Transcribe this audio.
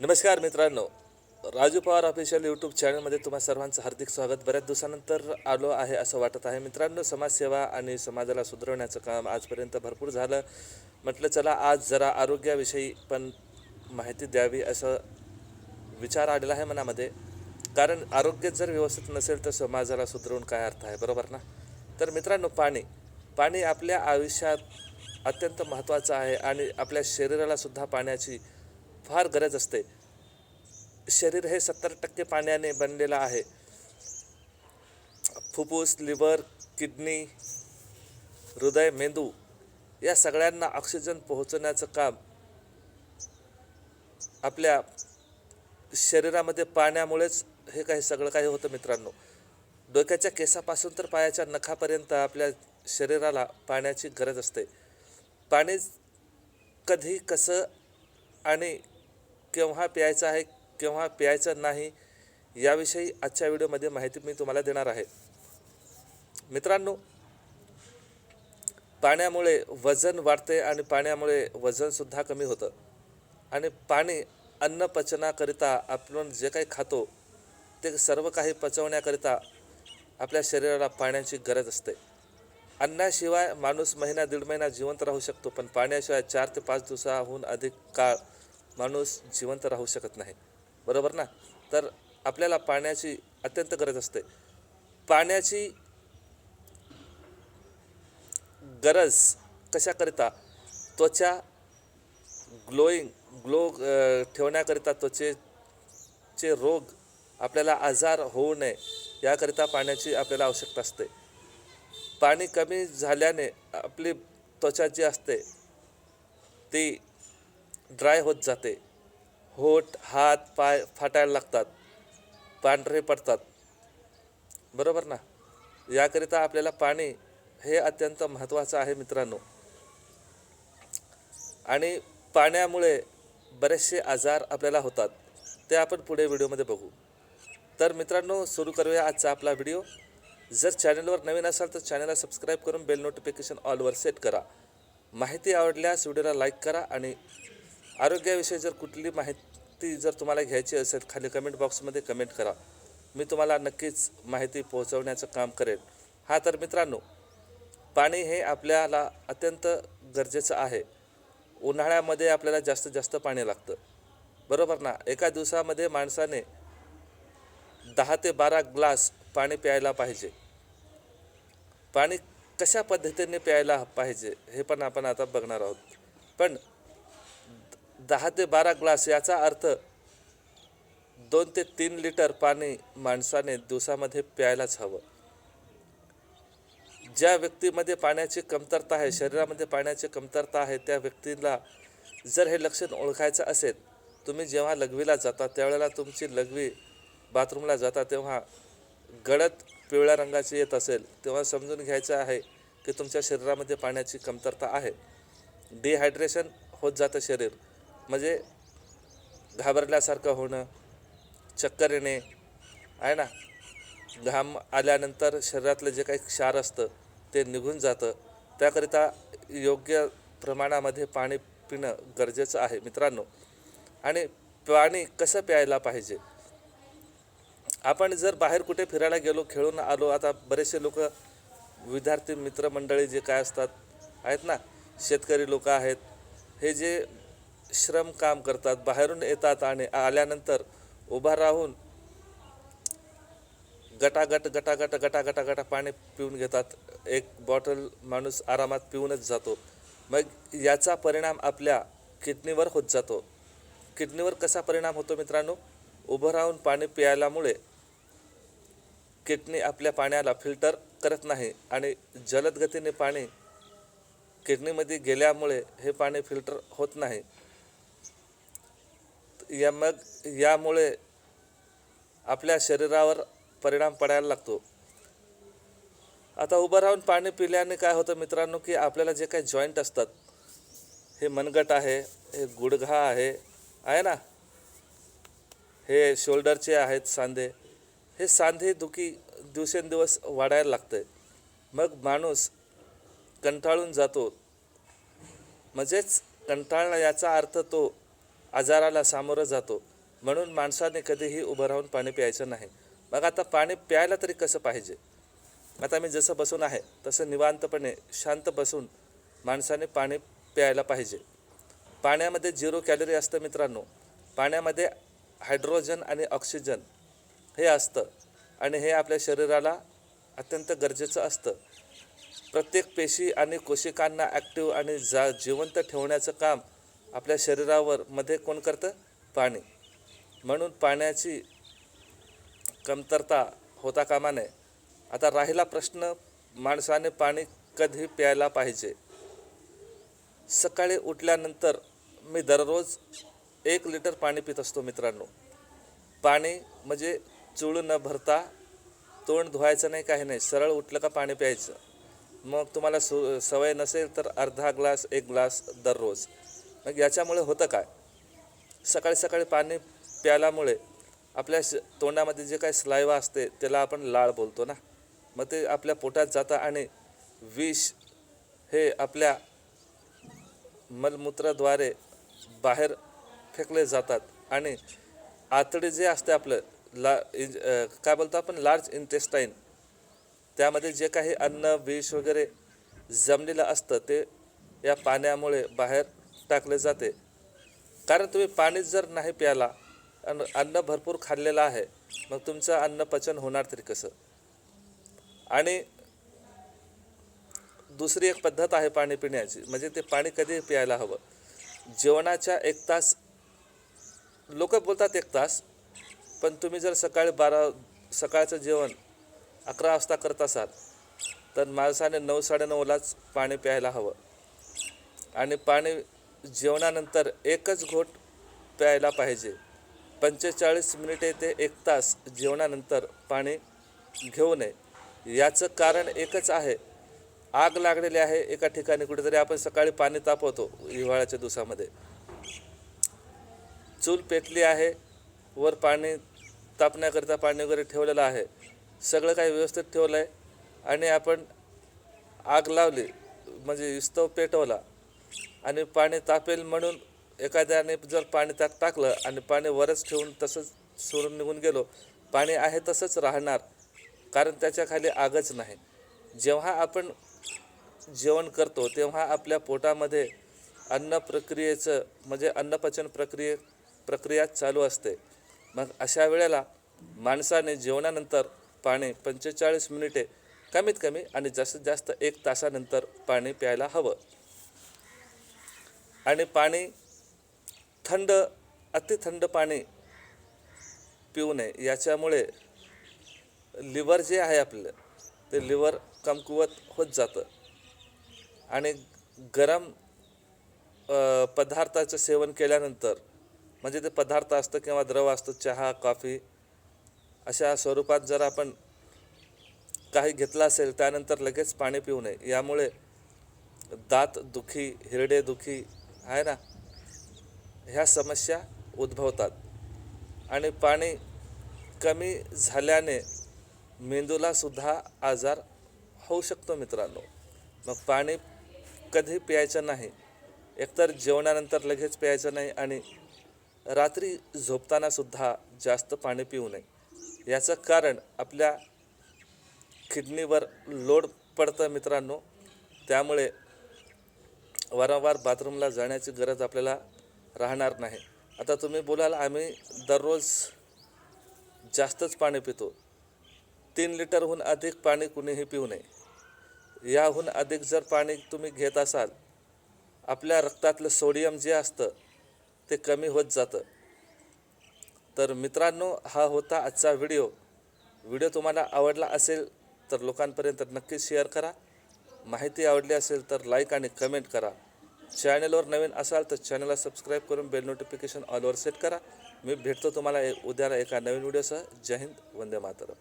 नमस्कार मित्रांनो. Raju Pawar official YouTube चॅनलमध्ये तुम्हा सर्वांचं हार्दिक स्वागत. बऱ्याच दिवसानंतर आलो आहे असं वाटत आहे. मित्रांनो समाजसेवा आणि समाजाला सुधारवण्याचं काम आजपर्यंत भरपूर झालं. म्हटलं चला आज जरा आरोग्याविषयी पण माहिती द्यावी असं विचार आलेला आहे मनामध्ये. कारण आरोग्य जर व्यवस्थित नसेल तर समाजाला सुधारून काय अर्थ आहे? बरोबर ना? तर मित्रांनो पाणी. पाणी आपल्या आयुष्यात अत्यंत महत्त्वाचं आहे आणि आपल्या शरीरालासुद्धा पाण्याची फार गरज असते. शरीर हे सत्तर टक्के पाण्याने बनलेलं आहे. फुफ्फुस लिव्हर किडनी हृदय मेंदू या सगळ्यांना ऑक्सिजन पोहोचवण्याचं काम आपल्या शरीरामध्ये पाण्यामुळेच हे काही सगळं काही होतं मित्रांनो. डोक्याच्या केसापासून तर पायाच्या नखापर्यंत आपल्या शरीराला पाण्याची गरज असते. पाणी कधी कसं आणि केव्हा प्यायचं आहे केव्हा प्यायचं नाही याविषयी आजच्या व्हिडिओमध्ये माहिती मी तुम्हाला देणार आहे. मित्रांनो पाण्यामुळे वजन वाढते आणि पाण्यामुळे वजनसुद्धा कमी होतं. आणि पाणी अन्न पचनाकरिता आपण जे काही खातो ते सर्व काही पचवण्याकरिता आपल्या शरीराला पाण्याची गरज असते. अन्नाशिवाय माणूस महिना दीड महिना जिवंत राहू शकतो पण पाण्याशिवाय चार ते पाच दिवसाहून अधिक काळ माणूस जिवंत राहू शकत नाही. बरोबर ना? तर आपल्याला पाण्याची अत्यंत गरज असते. पाण्याची गरज कशाकरिता? त्वचा ग्लोईंग ग्लो ठेवण्याकरिता त्वचेचे रोग आपल्याला आजार होऊ नये याकरिता पाण्याची आपल्याला आवश्यकता असते. पाणी कमी झाल्याने आपली त्वचा जी असते ती ड्राय होत जाते. होठ हात पाय फाटायला लागतात. पांढरे पडतात. बरोबर ना? याकरिता आपल्याला पाणी हे अत्यंत महत्त्वाचं आहे मित्रांनो. आणि पाण्यामुळे बरेचसे आजार आपल्याला होतात. ते आपण पुढे व्हिडिओमध्ये बघू. तर मित्रांनो सुरू करूया आजचा आपला व्हिडिओ. जर चॅनलवर नवीन असाल तर चॅनलला सबस्क्राईब करून बेल नोटिफिकेशन ऑलवर सेट करा. माहिती आवडल्यास व्हिडिओला लाईक करा आणि आरोग्याविषयी जर कुठली माहिती जर तुम्हाला घ्यायची असेल खाली कमेंट बॉक्समध्ये कमेंट करा. मी तुम्हाला नक्कीच माहिती पोहोचवण्याचं काम करेन. हा तर मित्रांनो पाणी हे आपल्याला अत्यंत गरजेचं आहे. उन्हाळ्यामध्ये आपल्याला जास्तीत जास्त पाणी लागतं. बरोबर ना? एका दिवसामध्ये माणसाने दहा ते बारा ग्लास पाणी प्यायला पाहिजे. पाणी कशा पद्धतीने प्यायला पाहिजे हे पण आपण आता बघणार आहोत. पण दहा ते बारा ग्लास याचा अर्थ दोन ते तीन लिटर पाणी माणसाने दिवसामध्ये प्यायलाच हवं. ज्या व्यक्तीमध्ये पाण्याची कमतरता आहे शरीरामध्ये पाण्याची कमतरता आहे त्या व्यक्तीला जर हे लक्षण ओळखायचं असेल तुम्ही जेव्हा लघवीला जाता त्यावेळेला तुमची लघवी बाथरूमला जाता तेव्हा गडद पिवळ्या रंगाची येत असेल तेव्हा समजून घ्यायचं आहे की तुमच्या शरीरामध्ये पाण्याची कमतरता आहे. डिहायड्रेशन होत जातं शरीर. म्हणजे घाबरल्यासारखं होणं चक्कर येणे आहे ना? घाम आल्यानंतर शरीरातलं जे काही क्षार असतं ते निघून जातं. त्याकरिता योग्य प्रमाणामध्ये पाणी पिणं गरजेचं आहे मित्रांनो. आणि पाणी कसं प्यायला पाहिजे? आपण जर बाहेर कुठे फिरायला गेलो खेळून आलो आता बरेचसे लोक विद्यार्थी मित्रमंडळी जे काय असतात आहेत ना? शेतकरी लोक आहेत. हे जे श्रम काम करतात बाहेरून येतात आणि आल्यानंतर उभा राहून गटागट गटागट गटा गटा गटा पाणी पिऊन घेतात. एक बॉटल माणूस आरामात पिऊनच जातो. मग याचा परिणाम आपल्या किडनीवर होत जातो. किडनीवर कसा परिणाम होतो मित्रांनो? उभं राहून पाणी प्यायल्यामुळे किडनी आपल्या पाण्याला फिल्टर करत नाही आणि जलद गतीने पाणी किडनीमध्ये गेल्यामुळे हे पाणी फिल्टर होत नाही. या मग यामुळे आपल्या शरीरावर परिणाम पडायला लागतो. आता उभं राहून पाणी पिल्याने काय होतं मित्रांनो की आपल्याला जे काही जॉईंट असतात हे मनगट आहे हे गुडघा आहे आहे ना? हे शोल्डरचे आहेत सांधे हे सांधे दुखी दिवसेंदिवस वाढायला लागते मग माणूस कंटाळून जातो. म्हणजेच कंटाळणं याचा अर्थ तो आजाराला सामोरं जातो. म्हणून माणसाने कधीही उभं राहून पाणी प्यायचं नाही. मग आता पाणी प्यायला तरी कसं पाहिजे? आता मी जसं बसून आहे तसं निवांतपणे शांत बसून माणसाने पाणी प्यायला पाहिजे. पाण्यामध्ये झिरो कॅलरी असतं मित्रांनो. पाण्यामध्ये हायड्रोजन आणि ऑक्सिजन हे असतं. आणि हे आपल्या शरीराला अत्यंत गरजेचं असतं. प्रत्येक पेशी आणि कोशिकांना ॲक्टिव्ह आणि जा जिवंत ठेवण्याचं काम आपल्या शरीरावर मध्ये कोण करतं? पाणी. म्हणून पाण्याची कमतरता होता कामा नये. आता राहिला प्रश्न माणसाने पाणी कधी प्यायला पाहिजे? सकाळी उठल्यानंतर मी दररोज एक लिटर पाणी पित असतो मित्रांनो. पाणी म्हणजे चूळ न भरता तोंड धुवायचं नाही काही नाही. सरळ उठलं का पाणी प्यायचं? मग तुम्हाला सु सवय नसेल तर अर्धा ग्लास एक ग्लास दररोज. मग याच्यामुळे होतं काय? सकाळी सकाळी पाणी प्यायल्यामुळे आपल्या श तोंडामध्ये जे काही स्लायवा असते त्याला आपण लाळ बोलतो ना? मग ते आपल्या पोटात जातं आणि विष हे आपल्या मलमूत्राद्वारे बाहेर फेकले जातात आणि आतडे जे असते आपलं ला इंज काय बोलतो आपण? Large intestine. त्यामध्ये जे काही अन्न विष वगैरे जमलेलं असतं ते या पाण्यामुळे बाहेर टाकले जाते. कारण तुम्ही पाणीच जर नाही प्याला अन्न अन्न भरपूर खाल्लेलं आहे मग तुमचं अन्न पचन होणार तरी कसं? आणि दुसरी एक पद्धत आहे पाणी पिण्याची म्हणजे ते पाणी कधी प्यायला हवं. जेवणाच्या एक तास लोक बोलतात एक तास पण तुम्ही जर सकाळी बारा सकाळचं जेवण अकरा वाजता करत असाल तर माणसाने नऊ साडेनऊलाच पाणी प्यायला हवं. आणि पाणी जेवणानंतर एकच घोट प्यायला पाहिजे. पंचेचाळीस मिनिटे ते एक तास जेवणानंतर पाणी घेऊ नये. याचं कारण एकच आहे. आग लागलेली आहे एका ठिकाणी. कुठेतरी आपण सकाळी पाणी तापवतो हिवाळ्याच्या दिवसामध्ये. चूल पेटली आहे. वर पाणी तापण्याकरिता पाणी वगैरे ठेवलेलं आहे. सगळं काही व्यवस्थित ठेवलं आहे आणि आपण आग लावली. म्हणजे इस्तव पेटवला. आणि पाणी तापेल म्हणून एखाद्याने जर पाणी त्यात टाकलं आणि पाणी वरच ठेवून तसंच सोडून निघून गेलो पाणी आहे तसंच राहणार. कारण त्याच्याखाली आगच नाही. जेव्हा आपण जेवण करतो तेव्हा आपल्या पोटामध्ये अन्न प्रक्रियेचं म्हणजे अन्नपचन प्रक्रिये प्रक्रिया चालू असते. मग अशा वेळेला माणसाने जेवणानंतर पाणी पंचेचाळीस मिनिटे कमीत कमी आणि जास्तीत जास्त एक तासानंतर पाणी प्यायला हवं. आणि पाणी थंड अतिथंड पाणी पिऊ नये. याच्यामुळे लिव्हर जे आहे आपलं ते लिव्हर कमकुवत होत जातं. आणि गरम पदार्थाचं सेवन केल्यानंतर म्हणजे ते पदार्थ असतं किंवा द्रव असतं चहा कॉफी अशा स्वरूपात जर आपण काही घेतलं असेल त्यानंतर लगेच पाणी पिऊ नये. यामुळे दात दुखी हिरडे दुखी आहे ना? ह्या समस्या उद्भवतात. आणि पाणी कमी झाल्याने मेंदूला सुद्धा आजार होऊ शकतो मित्रांनो. मग पाणी कधी प्यायचं नाही? एकतर जेवणानंतर लगेच प्यायचं नाही आणि रात्री झोपताना सुद्धा जास्त पाणी पिऊ नये. याचं कारण आपल्या किडनीवर लोड पडतं मित्रांनो. त्यामुळे वारंवार बाथरूमला जाण्याची गरज आपल्याला राहणार नाही. आता तुम्ही बोलाल आम्ही दररोज जास्तच पाणी पितो. तीन लिटरहून अधिक पाणी कुणीही पिऊ नये. याहून अधिक जर पाणी तुम्ही घेत असाल आपल्या रक्तातलं सोडियम जे असतं ते कमी होत जातं. तर मित्रांनो हा होता आजचा व्हिडिओ. व्हिडिओ तुम्हाला आवडला असेल तर लोकांपर्यंत नक्कीच शेअर करा. माहिती आवडली असेल तर लाईक आणि कमेंट करा. चॅनलवर नवीन असाल तर चॅनलला सबस्क्राईब करून बेल नोटिफिकेशन ऑलवर सेट करा. मी भेटतो तुम्हाला उद्याला एका नवीन व्हिडिओसह जय हिंद वंदे मातरम.